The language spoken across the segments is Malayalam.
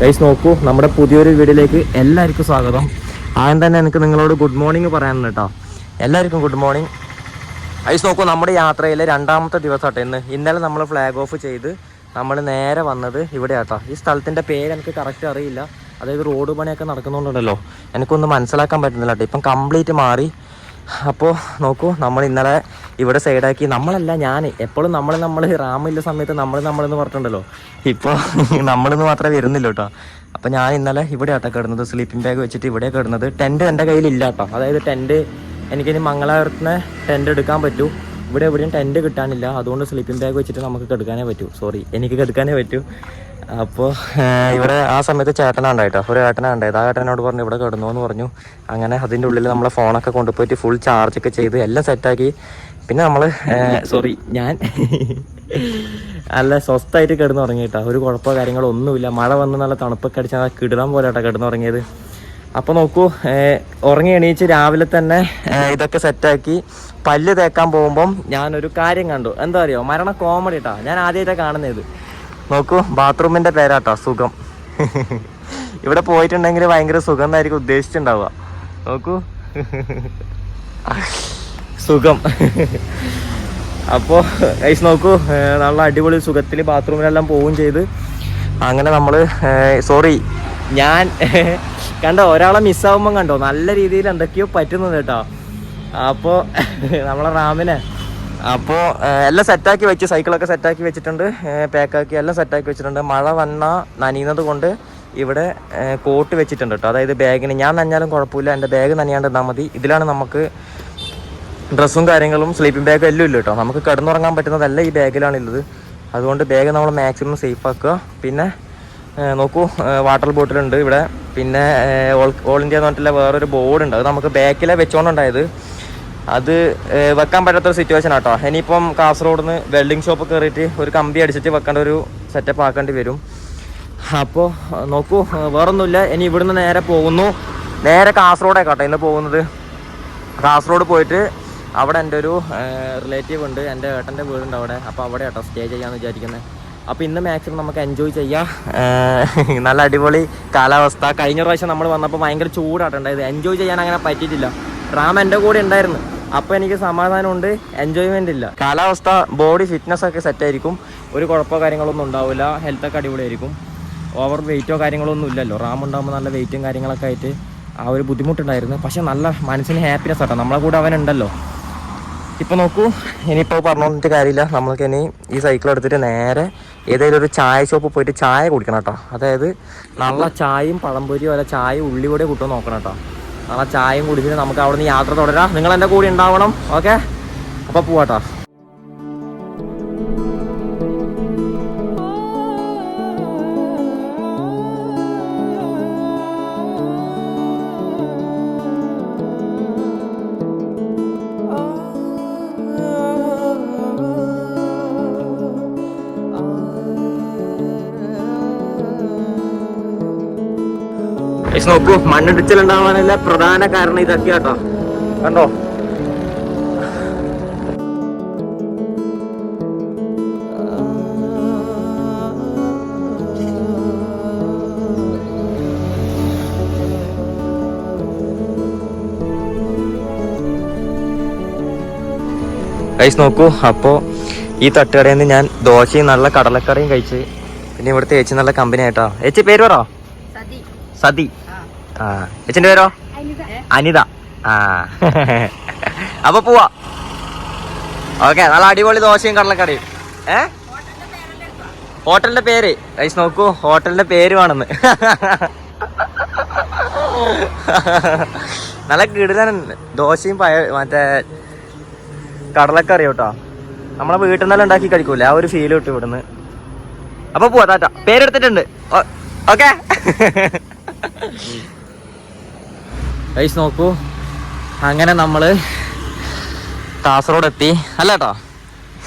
ഗൈസ് നോക്കൂ നമ്മുടെ പുതിയൊരു വീഡിയോയിലേക്ക് എല്ലാവർക്കും സ്വാഗതം. ആദ്യം തന്നെ എനിക്ക് നിങ്ങളോട് ഗുഡ് മോർണിംഗ് പറയാനുണ്ട് കേട്ടോ എല്ലാവർക്കും ഗുഡ് മോർണിംഗ് ഗൈസ് നോക്കൂ നമ്മുടെ യാത്രയിലെ രണ്ടാമത്തെ ദിവസമാട്ടെ ഇന്ന്. ഇന്നലെ നമ്മൾ ഫ്ലാഗ് ഓഫ് ചെയ്ത് നമ്മൾ നേരെ വന്നത് ഇവിടെ ആട്ടോ ഈ സ്ഥലത്തിന്റെ പേര് എനിക്ക് കറക്റ്റ് അറിയില്ല. അതായത് റോഡ് പണിയൊക്കെ നടക്കുന്നുണ്ടല്ലോ. എനിക്കൊന്നും മനസ്സിലാക്കാൻ പറ്റുന്നില്ല കേട്ടോ. ഇപ്പം കംപ്ലീറ്റ് മാറി. അപ്പോൾ നോക്കൂ നമ്മൾ ഇന്നലെ ഇവിടെ സൈഡാക്കി നമ്മളല്ല ഞാൻ എപ്പോഴും നമ്മൾ നമ്മൾ റാമില്ല സമയത്ത് നമ്മൾ നമ്മളെന്ന് പറഞ്ഞിട്ടുണ്ടല്ലോ. ഇപ്പോൾ നമ്മളെന്ന് മാത്രമേ വരുന്നില്ല കേട്ടോ. അപ്പോൾ ഞാൻ ഇന്നലെ ഇവിടെ ആട്ടോ കിടന്നത്. സ്ലീപ്പിംഗ് ബാഗ് വെച്ചിട്ട് ഇവിടെ കിടന്നത്. ടെന്റ് എന്റെ കയ്യിലില്ല കേട്ടോ. അതായത് ടെന്റ് എനിക്കിനി മംഗളാപുരത്തിന് ടെന്റ് എടുക്കാൻ പറ്റൂ. ഇവിടെ എവിടെയും ടെന്റ് കിട്ടാനില്ല. അതുകൊണ്ട് സ്ലീപ്പിംഗ് ബാഗ് വെച്ചിട്ട് നമുക്ക് കെടുക്കാനേ പറ്റൂ. സോറി എനിക്ക് കെടുക്കാനേ പറ്റൂ. അപ്പോൾ ഇവിടെ ആ സമയത്ത് ചേട്ടനുണ്ടായിട്ടോ ഒരു ഏട്ടനുണ്ടായത് ആ ഏട്ടനോട് പറഞ്ഞു ഇവിടെ കിടന്നു എന്ന് പറഞ്ഞു. അങ്ങനെ അതിന്റെ ഉള്ളിൽ നമ്മളെ ഫോണൊക്കെ കൊണ്ടുപോയിട്ട് ഫുൾ ചാർജ് ഒക്കെ ചെയ്ത് എല്ലാം സെറ്റാക്കി പിന്നെ നമ്മൾ സോറി ഞാൻ നല്ല സ്വസ്ഥമായിട്ട് കിടന്നു ഉറങ്ങിയിട്ടാ ഒരു കുഴപ്പമോ കാര്യങ്ങളോ ഒന്നുമില്ല. മഴ വന്ന് നല്ല തണുപ്പൊക്കെ അടിച്ചാൽ കിടന്നാൽ പോലെ കേട്ടോ കിടന്നു ഉറങ്ങിയത് അപ്പോൾ നോക്കൂ ഉറങ്ങി എണീച്ച് രാവിലെ തന്നെ ഇതൊക്കെ സെറ്റാക്കി പല്ല് തേക്കാൻ പോകുമ്പം ഞാനൊരു കാര്യം കണ്ടു. എന്താ അറിയോ? മരണ കോമഡി കേട്ടോ ഞാൻ ആദ്യമായിട്ടാണ് കാണുന്നത്. നോക്കൂ ബാത്റൂമിന്റെ പേരാട്ടോ സുഖം. ഇവിടെ പോയിട്ടുണ്ടെങ്കിൽ ഭയങ്കര സുഖം എന്നായിരിക്കും ഉദ്ദേശിച്ചിട്ടുണ്ടാവുക. നോക്കൂ. സുഖം. അപ്പോൾ ഐസ് നോക്കൂ നല്ല അടിപൊളി സുഖത്തിൽ ബാത്റൂമിലെല്ലാം പോവുകയും ചെയ്ത്. അങ്ങനെ നമ്മൾ സോറി ഞാൻ കണ്ടോ ഒരാളെ മിസ്സാവുമ്പം കണ്ടോ നല്ല രീതിയിൽ എന്തൊക്കെയോ പറ്റുന്നത് കേട്ടോ. അപ്പോൾ നമ്മളെ റാമിനെ. അപ്പോൾ എല്ലാം സെറ്റാക്കി വെച്ച് സൈക്കിളൊക്കെ സെറ്റാക്കി വെച്ചിട്ടുണ്ട്. പാക്കാക്കി എല്ലാം സെറ്റാക്കി വെച്ചിട്ടുണ്ട്. മഴ വന്ന നനയുന്നത് കൊണ്ട് ഇവിടെ കോട്ട് വെച്ചിട്ടുണ്ട് കേട്ടോ. അതായത് ബാഗിന് ഞാൻ നനഞ്ഞാലും കുഴപ്പമില്ല. എന്റെ ബാഗ് നനയാണ്ട് നിന്നാൽ മതി. ഇതിലാണ് നമുക്ക് ഡ്രസ്സും കാര്യങ്ങളും സ്ലീപ്പിംഗ് ബാഗും എല്ലാം ഇല്ല കേട്ടോ. നമുക്ക് കിടന്നുറങ്ങാൻ പറ്റുന്നതല്ല ഈ ബാഗിലാണുള്ളത് അതുകൊണ്ട് ബാഗ് നമ്മൾ മാക്സിമം സേഫ് ആക്കുക. പിന്നെ നോക്കൂ വാട്ടർ ബോട്ടിലുണ്ട് ഇവിടെ. പിന്നെ ഓൾ ഓൾ ഇന്ത്യ എന്ന് പറഞ്ഞിട്ടുള്ള വേറൊരു ബോർഡ് ഉണ്ട്. അത് നമുക്ക് ബാക്കിലെ വെച്ചോണ്ടുണ്ടായത് അത് വെക്കാൻ പറ്റാത്തൊരു സിറ്റുവേഷൻ ആട്ടോ. ഇനിയിപ്പം കാസർഗോഡ് നിന്ന് വെൽഡിങ് ഷോപ്പ് കയറിയിട്ട് ഒരു കമ്പി അടിച്ചിട്ട് വെക്കേണ്ട ഒരു സെറ്റപ്പ് ആക്കേണ്ടി വരും. അപ്പോൾ നോക്കൂ വേറൊന്നുമില്ല. ഇനി ഇവിടുന്ന് നേരെ പോകുന്നു. നേരെ കാസർഗോഡേക്കാട്ടോ ഇന്ന് പോകുന്നത്. കാസർഗോഡ് പോയിട്ട് അവിടെ എന്റെ ഒരു റിലേറ്റീവ് ഉണ്ട്. എന്റെ ഏട്ടന്റെ വീടുണ്ട് അവിടെ. അപ്പോൾ അവിടെ കേട്ടോ സ്റ്റേ ചെയ്യാമെന്ന് വിചാരിക്കുന്നത് അപ്പോൾ ഇന്ന് മാക്സിമം നമുക്ക് എൻജോയ് ചെയ്യാം. നല്ല അടിപൊളി കാലാവസ്ഥ. കഴിഞ്ഞ പ്രാവശ്യം നമ്മൾ വന്നപ്പോൾ ഭയങ്കര ചൂടാട്ടുണ്ടായത് എൻജോയ് ചെയ്യാൻ അങ്ങനെ പറ്റിയിട്ടില്ല. റാം എന്റെ കൂടെ ഉണ്ടായിരുന്നു. അപ്പോൾ എനിക്ക് സമാധാനമുണ്ട്. എൻജോയ്മെന്റ് ഇല്ല. കാലാവസ്ഥ ബോഡി ഫിറ്റ്നസ് ഒക്കെ സെറ്റ് ആയിരിക്കും. ഒരു കുഴപ്പമോ കാര്യങ്ങളൊന്നും ഉണ്ടാവില്ല. ഹെൽത്തൊക്കെ അടിപൊളിയായിരിക്കും. ഓവർ വെയിറ്റോ കാര്യങ്ങളൊന്നും ഇല്ലല്ലോ. റാം ഉണ്ടാകുമ്പോൾ നല്ല വെയിറ്റും കാര്യങ്ങളൊക്കെ ആയിട്ട് ആ ഒരു ബുദ്ധിമുട്ടുണ്ടായിരുന്നു. പക്ഷെ നല്ല മനസ്സിന് ഹാപ്പിനെസ് ആട്ടോ. നമ്മളെ കൂടെ അവനുണ്ടല്ലോ ഇപ്പൊ നോക്കൂ. ഇനിയിപ്പോൾ പറഞ്ഞിട്ട് കാര്യമില്ല. നമ്മൾക്ക് ഇനി ഈ സൈക്കിൾ എടുത്തിട്ട് നേരെ ഏതെങ്കിലും ഒരു ചായ ഷോപ്പ് പോയിട്ട് ചായ കുടിക്കണം കേട്ടോ. അതായത് നല്ല ചായയും പഴംപൊരിയും അല്ല ചായ ഉള്ളി കൂടെ കിട്ടും നോക്കണം കേട്ടോ. നല്ല ചായയും കുടിച്ചിട്ട് നമുക്ക് അവിടെ നിന്ന് യാത്ര തുടരാം. നിങ്ങൾ എന്റെ കൂടെ ഉണ്ടാവണം. ഓക്കെ അപ്പോൾ പോവാട്ടോ. നോക്കൂ മണ്ണിടിച്ചിലുണ്ടാവാനുള്ള പ്രധാന കാരണം ഇതൊക്കെ കേട്ടോ. കണ്ടോ? കഴിച്ച് നോക്കൂ. അപ്പോൾ ഈ തട്ടുകടയിൽ നിന്ന് ഞാൻ ദോശയും നല്ല കടലക്കറിയും കഴിച്ച് പിന്നെ ഇവിടുത്തെ ചേച്ചി നല്ല കമ്പനി ആയിട്ടോ. ചേച്ചി പേര് പറ. സതി. ആ ചേച്ചിന്റെ പേരോ? അനിത. അനിത. ആ. അപ്പൊ പോവാ. ഓക്കെ നല്ല അടിപൊളി ദോശയും കടലക്കറിയും. ഏ? ഹോട്ടലിന്റെ പേര്. ഗൈസ് നോക്കൂ ഹോട്ടലിന്റെ പേര് വേണമെന്ന് നല്ല കിടിലൻ ദോശയും പയ മറ്റേ കടലക്കറി കേട്ടോ നമ്മളെ വീട്ടിൽ നിന്നെല്ലാം ഉണ്ടാക്കി കഴിക്കൂലേ? ആ ഒരു ഫീൽ കിട്ടും ഇവിടുന്ന്. അപ്പൊ പോവാ താറ്റ പേരെടുത്തിട്ടുണ്ട്. ഓക്കെ. ഗൈസ് നോക്കൂ. അങ്ങനെ നമ്മൾ കാസർഗോഡ് എത്തി അല്ല കേട്ടോ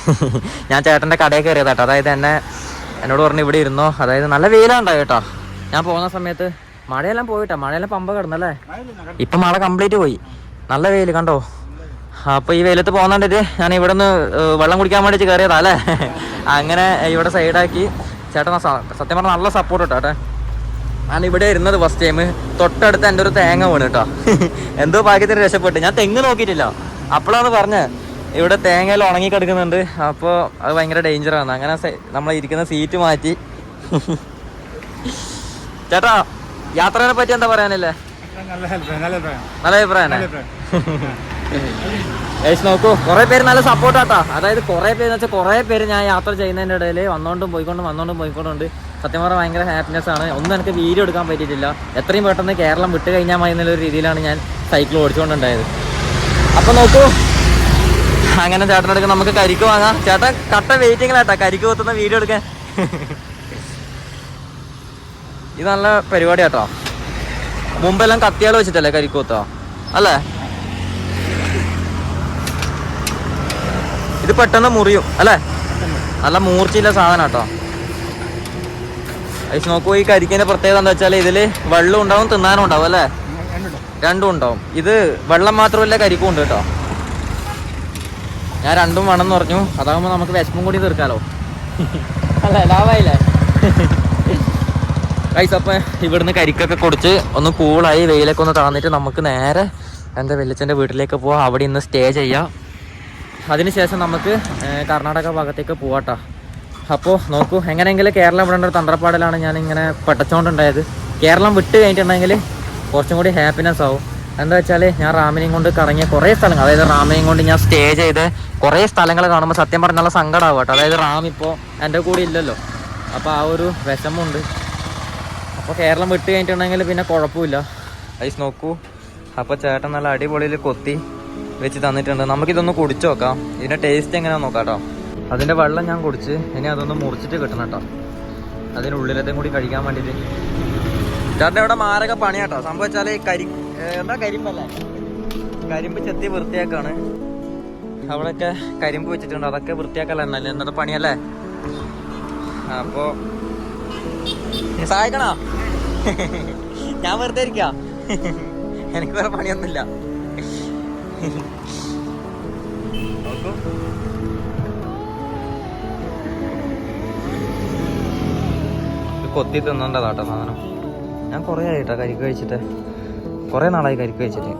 ഞാൻ ചേട്ടന്റെ കടയിൽ കയറിയതാ കേട്ടോ. അതായത് എന്നെ എന്നോട് പറഞ്ഞു ഇവിടെ ഇരുന്നോ. അതായത് നല്ല വെയിലുണ്ടായി കേട്ടോ. ഞാൻ പോകുന്ന സമയത്ത് മഴയെല്ലാം പോയിട്ടാ. മഴയെല്ലാം പമ്പ കിടന്നല്ലേ? ഇപ്പം മഴ കംപ്ലീറ്റ് പോയി. നല്ല വെയിൽ കണ്ടോ? അപ്പോൾ ഈ വെയിലത്ത് പോകുന്നുണ്ടിട്ട് ഞാൻ ഇവിടെ നിന്ന് വെള്ളം കുടിക്കാൻ വേണ്ടിയിട്ട് കയറിയതാ അല്ലേ? അങ്ങനെ ഇവിടെ സൈഡാക്കി ചേട്ടൻ സത്യം പറഞ്ഞാൽ നല്ല സപ്പോർട്ട് കേട്ടോ. ഞാൻ ഇവിടെ ഇരുന്നത് ഫസ്റ്റ് ടൈം തൊട്ടടുത്ത് എന്റെ ഒരു തേങ്ങ വീണ് കേട്ടോ എന്തോ ഭാഗ്യത്തിന് രക്ഷപ്പെട്ടു. ഞാൻ തെങ്ങ് നോക്കിയിട്ടില്ല. അപ്പോഴാണ് പറഞ്ഞത് ഇവിടെ തേങ്ങയിൽ ഉണങ്ങി കിടക്കുന്നുണ്ട്. അപ്പോൾ അത് ഭയങ്കര ഡേഞ്ചറാണ് അങ്ങനെ നമ്മൾ ഇരിക്കുന്ന സീറ്റ് മാറ്റി. ചേട്ടാ യാത്രയെ പറ്റി എന്താ പറയാനല്ലേ? നല്ല അഭിപ്രായം നോക്കൂ. കുറെ പേര് നല്ല സപ്പോർട്ടാട്ടാ അതായത് കുറെ പേര് വെച്ചാൽ കുറെ പേര് ഞാൻ യാത്ര ചെയ്യുന്നതിന്റെ ഇടയിൽ വന്നോണ്ടും പോയിക്കൊണ്ടും വന്നോണ്ടും പോയിക്കൊണ്ടുണ്ട് സത്യം പറഞ്ഞാൽ ഭയങ്കര ഹാപ്പിനെസ് ആണ്. ഒന്നും എനിക്ക് വീഡിയോ എടുക്കാൻ പറ്റിയിട്ടില്ല. എത്രയും പെട്ടെന്ന് കേരളം വിട്ട് കഴിഞ്ഞാൽ മതി എന്നുള്ള ഒരു രീതിയിലാണ് ഞാൻ സൈക്കിൾ ഓടിച്ചുകൊണ്ടുണ്ടായത്. അപ്പൊ നോക്കൂ. അങ്ങനെ ചേട്ടനെടുക്ക് നമുക്ക് കരിക്ക് വാങ്ങാം. ചേട്ടൻ കട്ട വെയിറ്റിങ്ങിലാട്ടാ കരിക്ക് കൊത്തുന്ന വീഡിയോ എടുക്കാൻ. ഇത് നല്ല പരിപാടി ആട്ടോ മുമ്പെല്ലാം കത്തിയാൽ വെച്ചിട്ടല്ലേ കരിക്ക് കൊത്തോ അല്ലേ? ഇത് പെട്ടെന്ന് മുറിയും. അല്ലേ? നല്ല മൂർച്ചയില്ല സാധനം കേട്ടോ ഐസ് നോക്കൂ ഈ കരിക്കിന്റെ പ്രത്യേകത എന്താ വെച്ചാൽ ഇതിൽ വെള്ളം ഉണ്ടാവും തിന്നാനും ഉണ്ടാവും അല്ലേ? രണ്ടും ഉണ്ടാവും. ഇത് വെള്ളം മാത്രമല്ല കരിക്കും ഉണ്ട് കേട്ടോ. ഞാൻ രണ്ടും വേണമെന്ന് പറഞ്ഞു. അതാകുമ്പോൾ നമുക്ക് വിശപ്പും കൂടി തീർക്കാലോ. അല്ലേ? ഇവിടുന്ന് കരിക്കൊക്കെ കുടിച്ച് ഒന്ന് കൂളായി വെയിലൊക്കെ ഒന്ന് താന്നിട്ട് നമുക്ക് നേരെ എന്റെ വെല്ലിച്ചന്റെ വീട്ടിലേക്ക് പോവാം. അവിടെ ഇന്ന് സ്റ്റേ ചെയ്യാം. അതിനുശേഷം നമുക്ക് കർണാടക ഭാഗത്തേക്ക് പോവാട്ടോ അപ്പോൾ നോക്കൂ എങ്ങനെയെങ്കിലും കേരളം വിടേണ്ട ഒരു തന്ത്രപ്പാടിലാണ് ഞാനിങ്ങനെ പെട്ടച്ചോണ്ടുണ്ടായത് കേരളം വിട്ട് കഴിഞ്ഞിട്ടുണ്ടെങ്കിൽ കുറച്ചും കൂടി ഹാപ്പിനെസ് ആവും. എന്താ വെച്ചാൽ ഞാൻ റാമിനെയും കൊണ്ട് കറങ്ങിയ കുറേ സ്ഥലങ്ങൾ അതായത് റാമിനെയും കൊണ്ട് ഞാൻ സ്റ്റേ ചെയ്ത് കുറേ സ്ഥലങ്ങൾ കാണുമ്പോൾ സത്യം പറഞ്ഞാൽ സങ്കടമാവും കേട്ടോ. അതായത് റാം ഇപ്പോൾ എന്റെ കൂടെ ഇല്ലല്ലോ. അപ്പോൾ ആ ഒരു വിഷമമുണ്ട്. അപ്പോൾ കേരളം വിട്ട് കഴിഞ്ഞിട്ടുണ്ടെങ്കിൽ പിന്നെ കുഴപ്പമില്ല. ഐസ് നോക്കൂ. അപ്പോൾ ചേട്ടൻ നല്ല അടിപൊളിയിൽ കൊത്തി വെച്ച് തന്നിട്ടുണ്ട്. നമുക്കിതൊന്ന് കുടിച്ചു നോക്കാം. ഇതിന്റെ ടേസ്റ്റ് എങ്ങനെയാണെന്ന് നോക്കാം കേട്ടോ. അതിന്റെ വെള്ളം ഞാൻ കുടിച്ച് ഇനി അതൊന്ന് മുറിച്ചിട്ട് കിട്ടണം കേട്ടോ. അതിനുള്ളിലത്തെ കൂടി കഴിക്കാൻ വേണ്ടിയിട്ട് ചേട്ടന്റെ ഇവിടെ മാരക പണിയാട്ടോ സംഭവം വെച്ചാൽ കരി എന്താ കരിമ്പല്ല? കരിമ്പ് ചെത്തി വൃത്തിയാക്കാണ്. അവിടെയൊക്കെ കരിമ്പ് വെച്ചിട്ടുണ്ട്. അതൊക്കെ വൃത്തിയാക്കല്ലേ? ഇന്നത്തെ പണിയല്ലേ? അപ്പോ നീ സഹായിക്കണോ? ഞാൻ വെറുതെ ഇരിക്ക. എനിക്ക് വേറെ പണിയൊന്നുമില്ല. നോക്കൂ. കൊത്തി തിന്നണ്ടതാട്ടോ സാധനം. ഞാൻ കുറേ ആയിട്ടാ കരിക്ക് കഴിച്ചിട്ട്. കുറേ നാളായി കരിക്ക് കഴിച്ചിട്ട്.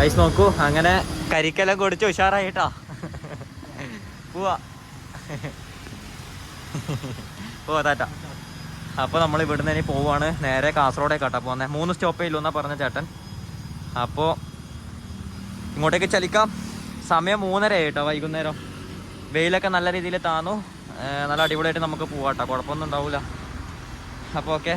ഐസ് നോക്കൂ. അങ്ങനെ കരിക്കെല്ലാം കൊടിച്ച് ഉഷാറായിട്ടാ. പോവാ. പോവാ താറ്റ അപ്പോൾ നമ്മൾ ഇവിടുന്ന് ഇനി പോവാണ്. നേരെ കാസർഗോഡേക്കാട്ടാ പോകുന്നത് മൂന്ന് സ്റ്റോപ്പേ ഇല്ലെന്നാ പറഞ്ഞ ചേട്ടൻ. അപ്പോൾ ഇങ്ങോട്ടേക്ക് ചലിക്കാം. സമയം മൂന്നര ആയിട്ടോ വൈകുന്നേരം. വെയിലൊക്കെ നല്ല രീതിയിൽ താന്നു. നല്ല അടിപൊളിയായിട്ട് നമുക്ക് പോവാട്ടോ കുഴപ്പമൊന്നും ഉണ്ടാവില്ല അപ്പോൾ ഓക്കെ.